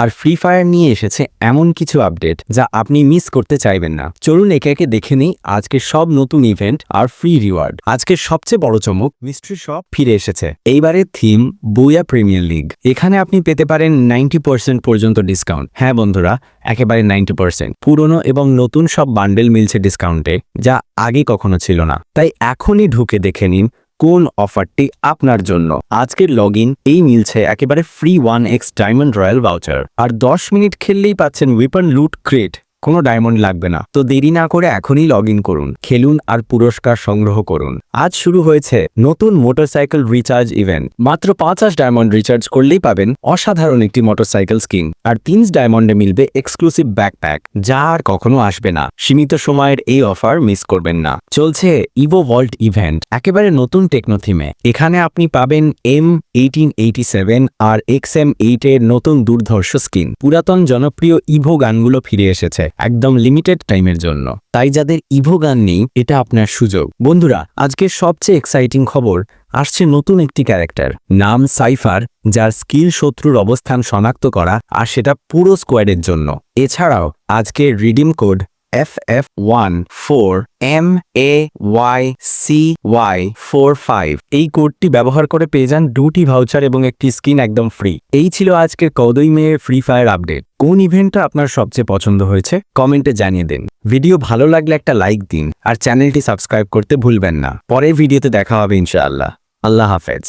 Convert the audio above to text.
আর free fire নিয়ে এসেছে এমন কিছু আপডেট যা আপনি মিস করতে চাইবেন না। চলুন একে একে দেখে নিই আজকের সব নতুন ইভেন্ট আর ফ্রি রিওয়ার্ড আজকের সবচেয়ে বড় চমক মিস্ট্রি শপ ফিরে এসেছে। এইবারের থিম বুয়া প্রিমিয়ার লিগ এখানে আপনি পেতে পারেন নাইনটি পার্সেন্ট পর্যন্ত ডিসকাউন্ট হ্যাঁ বন্ধুরা, একেবারে নাইনটি পার্সেন্ট পুরনো এবং নতুন সব বান্ডেল মিলছে ডিসকাউন্টে যা আগে কখনো ছিল না। তাই এখনই ঢুকে দেখে নিন কোন অফারটি আপনার জন্য? আজকের লগ এই মিলছে একেবারে free one X diamond royal voucher আর দশ মিনিট খেললেই পাচ্ছেন উইপন লুট ক্রেট কোনো ডায়মন্ড লাগবে না। তো দেরি না করে এখনই লগ করুন, খেলুন আর পুরস্কার সংগ্রহ করুন। আজ শুরু হয়েছে নতুন মোটরসাইকেল রিচার্জ ইভেন্ট মাত্র পঞ্চাশ ডায়মন্ড রিচার্জ করলেই পাবেন অসাধারণ একটি মোটরসাইকেল স্কিন আর তিনস ডায়মন্ডে মিলবে এক্সক্লুসিভ ব্যাকপ্যাক যা আর কখনো আসবে না। সীমিত সময়ের এই অফার মিস করবেন না। চলছে ইভো ভল্ট ইভেন্ট একেবারে নতুন টেকনো থিমে এখানে আপনি পাবেন এম এইটিন এইটি সেভেন আর এক্স এম এইট এর নতুন দুর্ধর্ষ স্কিন পুরাতন জনপ্রিয় ইভো গানগুলো ফিরে এসেছে। একদম লিমিটেড টাইমের জন্য। তাই যাদের ইভো গান নেই, এটা আপনার সুযোগ। বন্ধুরা, আজকের সবচেয়ে এক্সাইটিং খবর, আসছে নতুন একটি ক্যারেক্টার নাম সাইফার, যার স্কিল শত্রুর অবস্থান শনাক্ত করা আর সেটা পুরো স্কোয়াডের জন্য। এছাড়াও আজকের redeem code F F one four M A Y C Y four five এই কোডটি ব্যবহার করে পেয়ে যান দুটি ভাউচার এবং একটি স্কিন একদম ফ্রি এই ছিল আজকের কদই মেয়ে ফ্রি ফায়ার আপডেট কোন ইভেন্টটা আপনার সবচেয়ে পছন্দ হয়েছে? কমেন্টে জানিয়ে দিন। ভিডিও ভালো লাগলে একটা লাইক দিন। আর চ্যানেলটি সাবস্ক্রাইব করতে ভুলবেন না। পরের ভিডিওতে দেখা হবে ইনশাআল্লাহ। আল্লাহ হাফেজ।